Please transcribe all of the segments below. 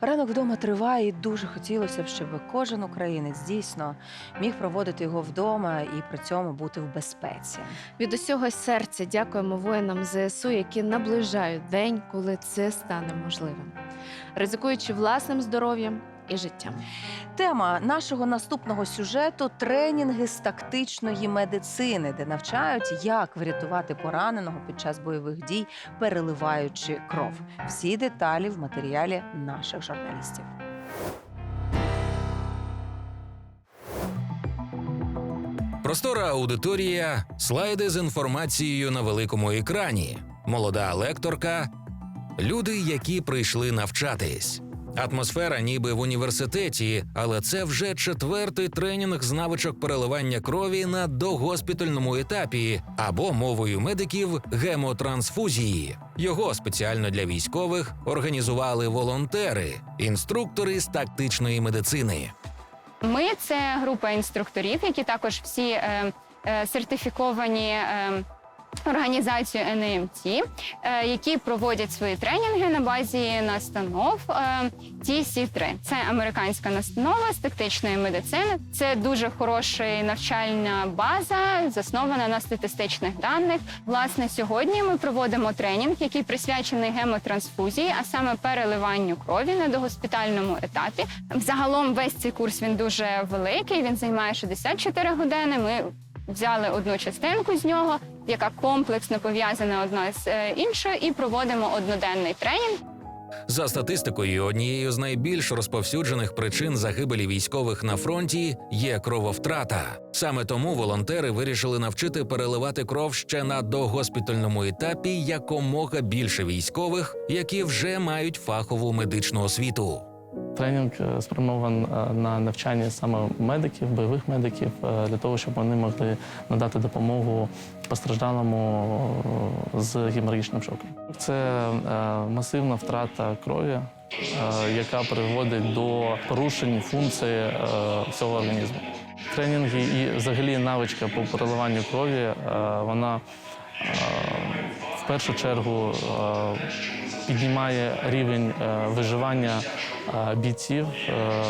Ранок вдома триває, і дуже хотілося б, щоб кожен українець дійсно міг проводити його вдома і при цьому бути в безпеці. Від усього серця дякуємо воїнам ЗСУ, які наближають день, коли це стане можливим, ризикуючи власним здоров'ям і життям. Тема нашого наступного сюжету тренінги з тактичної медицини, де навчають, як врятувати пораненого під час бойових дій, переливаючи кров. Всі деталі в матеріалі наших журналістів. Простора аудиторія, слайди з інформацією на великому екрані, молода лекторка, люди, які прийшли навчатись. Атмосфера ніби в університеті, але це вже четвертий тренінг з навичок переливання крові на догоспітальному етапі або мовою медиків гемотрансфузії. Його спеціально для військових організували волонтери, інструктори з тактичної медицини. Ми це група інструкторів, які також всі е, е, сертифіковані. Е, Організацію НМТ, е, які проводять свої тренінги на базі настанов е, TC3. Це американська настанова з тактичної медицини. Це дуже хороша навчальна база, заснована на статистичних даних. Власне, сьогодні ми проводимо тренінг, який присвячений гемотрансфузії, а саме переливанню крові на догоспітальному етапі. Взагалом весь цей курс він дуже великий. Він займає 64 години. Ми взяли одну частинку з нього, яка комплексно пов'язана одна з е, іншою, і проводимо одноденний тренінг. За статистикою, однією з найбільш розповсюджених причин загибелі військових на фронті є крововтрата. Саме тому волонтери вирішили навчити переливати кров ще на догоспітальному етапі якомога більше військових, які вже мають фахову медичну освіту. Тренінг е, спрямований е, на навчання саме медиків, бойових медиків, е, для того, щоб вони могли надати допомогу постраждалому з геморагічним шоком. Це масивна втрата крові, яка приводить до порушень функції всього організму. Тренінги і взагалі навичка по переливанню крові, вона в першу чергу піднімає рівень е, виживання е, бійців е,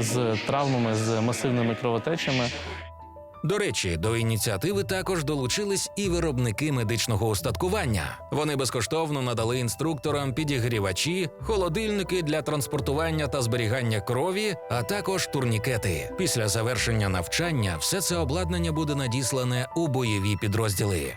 з травмами, з масивними кровотечами. До речі, до ініціативи також долучились і виробники медичного устаткування. Вони безкоштовно надали інструкторам підігрівачі, холодильники для транспортування та зберігання крові, а також турнікети. Після завершення навчання все це обладнання буде надіслане у бойові підрозділи.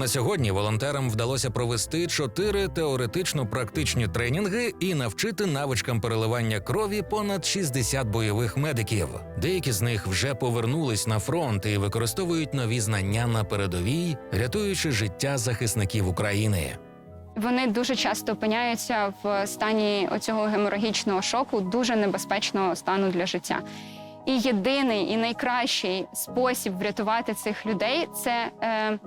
На сьогодні волонтерам вдалося провести чотири теоретично-практичні тренінги і навчити навичкам переливання крові понад 60 бойових медиків. Деякі з них вже повернулись на фронт і використовують нові знання на передовій, рятуючи життя захисників України. Вони дуже часто опиняються в стані оцього геморагічного шоку, дуже небезпечного стану для життя. І єдиний і найкращий спосіб врятувати цих людей це е,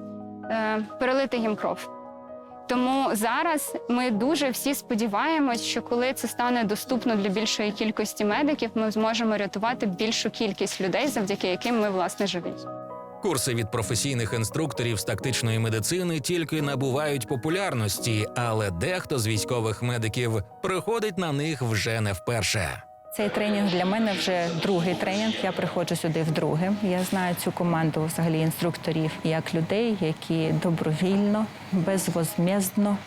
перелити їм кров. Тому зараз ми дуже всі сподіваємось, що коли це стане доступно для більшої кількості медиків, ми зможемо рятувати більшу кількість людей, завдяки яким ми власне живі. Курси від професійних інструкторів з тактичної медицини тільки набувають популярності, але дехто з військових медиків приходить на них вже не вперше. Цей тренінг для мене вже другий тренінг. Я приходжу сюди вдруге. Я знаю цю команду взагалі інструкторів як людей, які добровільно, безвозмездно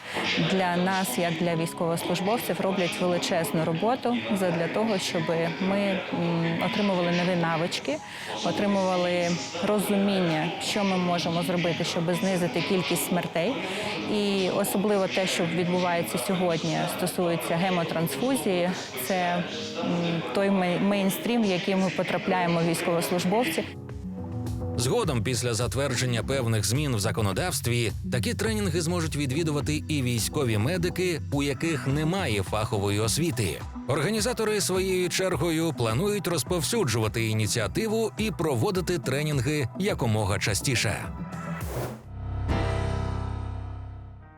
для нас, як для військовослужбовців, роблять величезну роботу для того, щоб ми отримували нові навички, отримували розуміння, що ми можемо зробити, щоб знизити кількість смертей. І особливо те, що відбувається сьогодні, стосується гемотрансфузії. Це той мейнстрім, в який ми потрапляємо військовослужбовці. Згодом, після затвердження певних змін в законодавстві, такі тренінги зможуть відвідувати і військові медики, у яких немає фахової освіти. Організатори своєю чергою планують розповсюджувати ініціативу і проводити тренінги якомога частіше.